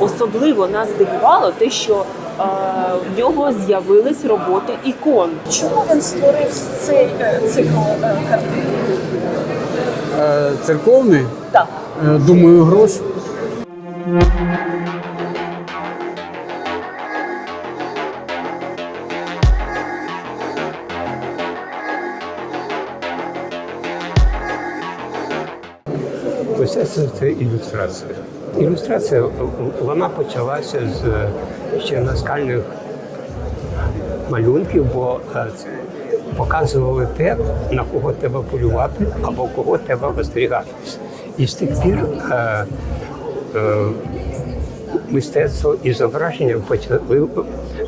особливо нас здивувало те, що е, в нього з'явились роботи ікон. Чому він створив цей е, цикл е, картин? Е, Церковний, Так. е, думаю, гроші. Мистецтво це ілюстрація. Ілюстрація вона почалася з ще наскальних малюнків, бо е, показували те, на кого треба полювати або кого треба остерігатися. І з тих пір е, е, мистецтво і зображення почали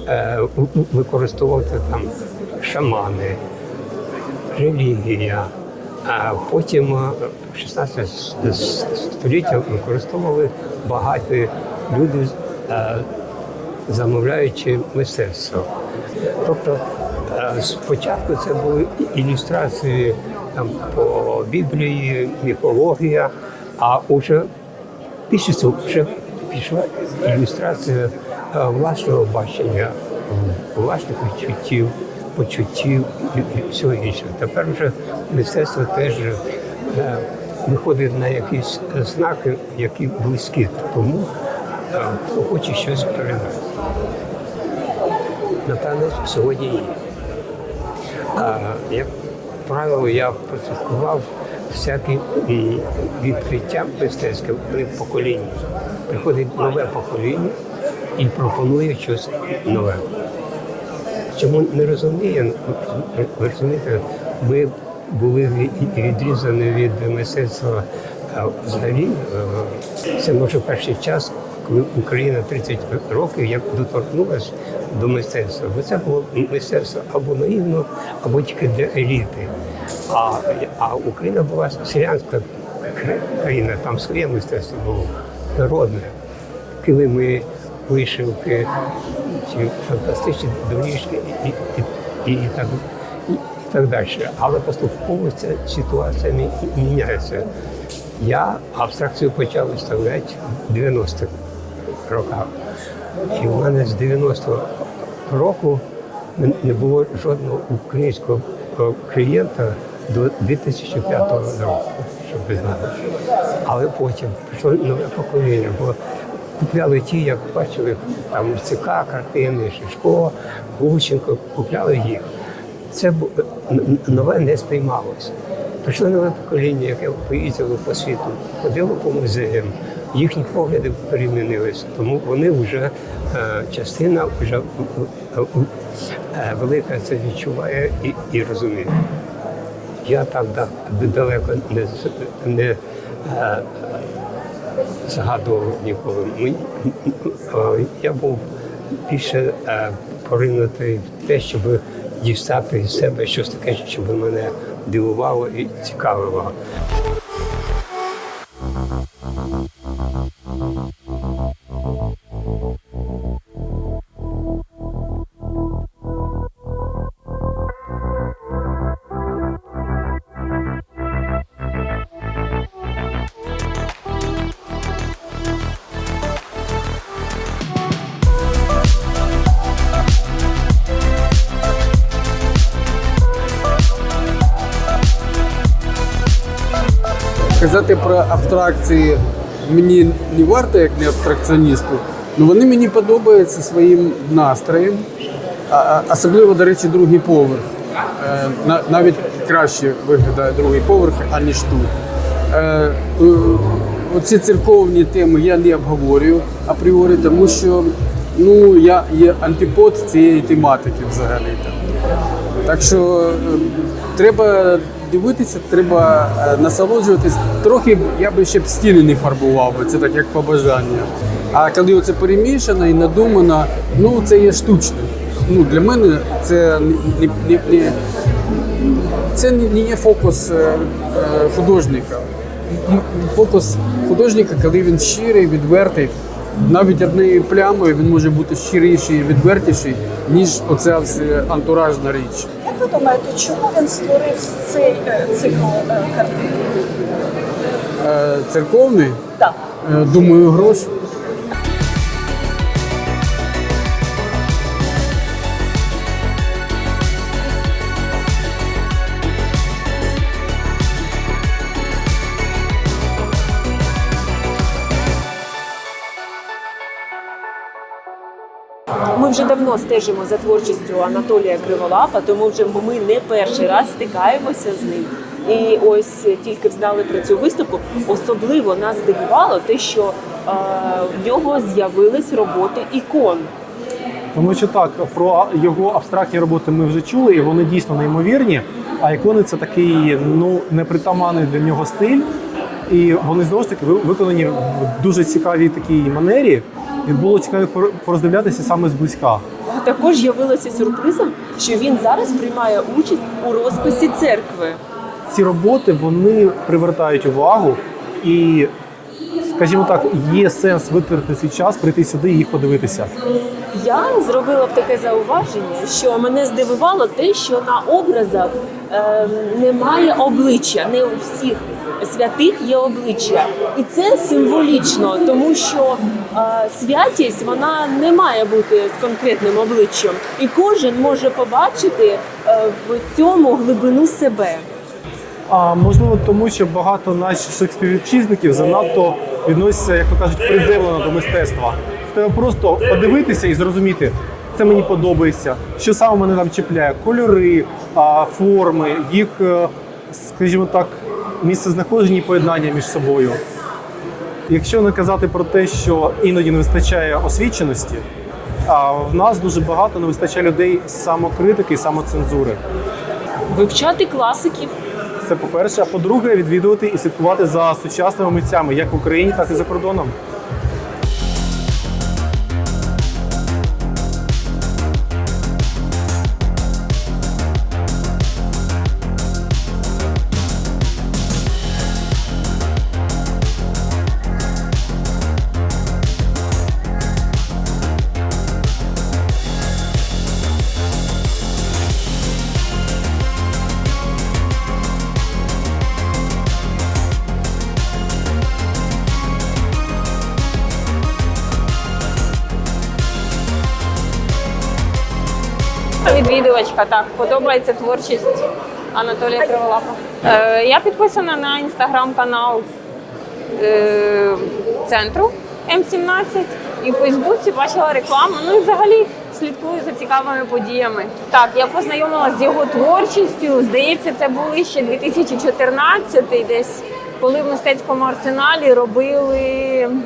е, використовувати там шамани, релігія. А потім е, в 16 століття використовували багаті люди, е, замовляючи мистецтво. Тобто е, спочатку це були ілюстрації там, по Біблії, міфологія, а вже після вже пішла ілюстрація власного бачення, власних відчуттів, почуттів і всього іншого. Тепер вже мистецтво теж е, виходить на якісь знаки, які близькі тому, е, хто хоче щось передати. Напевно, сьогодні є. А, як правило, я практикував всякі відкриття мистецьке поколінні. Приходить нове покоління і пропонує щось нове. Чому не розуміє, розумієте, ми були ві- відрізані від мистецтва взагалі. е, Це може перший час, коли Україна 30 років як доторкнулася до мистецтва. Бо це було мистецтво або наївно, або тільки для еліти. А, а Україна була селянська країна, там своє мистецтво було народне килими, вишивки, ці фантастичні доріжки і, і, і, і, так, і, і так далі. Але поступово ця ситуація мі- міняється. Я абстракцію почав виставляти в 90-х роках. І в мене з 90-го року не- не було жодного українського е, клієнта до 2005 року, щоб ви знали. Але потім прийшло нове покоління, бо купляли ті, як бачили, там ЦК, картини, Шишко, Гущенко, купляли їх. Це н- нове не сприймалося. Прийшло нове покоління, яке поїздило по світу, ходило по музеям, їхні погляди перемінилися, тому вони вже е, частина вже е, е, е, велика це відчуває і, і розуміє. Я так далеко не, не е, згадував ніколи. Мені- е, Я був більше е, поринутий в те, щоб дістати з себе щось таке, щоб мене дивувало і цікавило. Казати про абстракції мені не варто, як не абстракціоністу, але вони мені подобаються своїм настроєм, особливо, до речі, другий поверх. Е, Навіть краще виглядає другий поверх, аніж тут. Е, Оці церковні теми я не обговорюю апріорі, тому що ну, я є антипод цієї тематики взагалі. Так що е, треба дивитися, треба е, насолоджуватись. Трохи я би ще б стіни не фарбував, це так як побажання. А коли це перемішано і надумано, ну це є штучне. Ну, для мене це не, не, не, це не є фокус е, е, художника. Фокус художника, коли він щирий, відвертий, навіть однією плямою він може бути щиріший і відвертіший, ніж оця антуражна річ. Ви думаєте, чому він створив цей е, цикл е, картин? Е, Церковний, Так. думаю, гроші. Ми вже давно стежимо за творчістю Анатолія Криволапа, тому вже ми не перший раз стикаємося з ним. І ось тільки знали про цю виставку. Особливо нас здивувало те, що е, в нього з'явились роботи ікон. Тому що так, про його абстрактні роботи ми вже чули, і вони дійсно неймовірні. А ікони це такий ну непритаманний для нього стиль. І вони знову ж таки виконані в дуже цікавій такій манері. І було цікаво пор- пороздивлятися саме зблизька. Також з'явилося сюрпризом, що він зараз приймає участь у розписі церкви. Ці роботи вони привертають увагу, і, скажімо так, є сенс витратити свій час, прийти сюди і їх подивитися. Я зробила б таке зауваження, що мене здивувало те, що на образах ем, немає обличчя. Не у всіх святих є обличчя, і це символічно, тому що е, святість вона не має бути з конкретним обличчям, і кожен може побачити е, в цьому глибину себе. А можливо, тому що багато наших співвітчизників занадто відносяться, як то кажуть, приземлено до мистецтва. Треба просто подивитися і зрозуміти, це мені подобається, що саме мене там чіпляє, кольори, форми, їх, е, скажімо так, місце знаходження і поєднання між собою. Якщо не казати про те, що іноді не вистачає освіченості, а в нас дуже багато не вистачає людей самокритики і самоцензури. Вивчати класиків. Це по-перше. А по-друге, відвідувати і слідкувати за сучасними митцями як в Україні, так і за кордоном. Відвідувачка, так, подобається творчість Анатолія Криволапа. Е, я підписана на інстаграм-канал е, центру М17 і в Фейсбуці бачила рекламу. Ну і взагалі слідкую за цікавими подіями. Так, я познайомилася з його творчістю. Здається, це були ще 2014 десь, коли в мистецькому арсеналі робили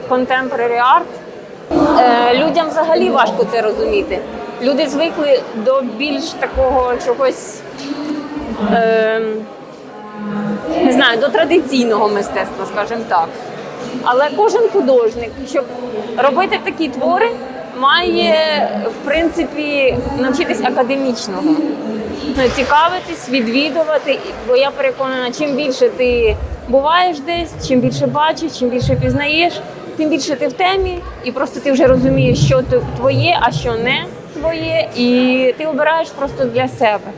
contemporary art. Е, людям взагалі важко це розуміти. Люди звикли до більш такого чогось, е, не знаю, до традиційного мистецтва, скажімо так. Але кожен художник, щоб робити такі твори, має в принципі навчитись академічного. Ну, Цікавитись, відвідувати, бо я переконана, чим більше ти буваєш десь, чим більше бачиш, чим більше пізнаєш, тим більше ти в темі, і просто ти вже розумієш, що твоє, а що не твоє, і ти обираєш просто для себе.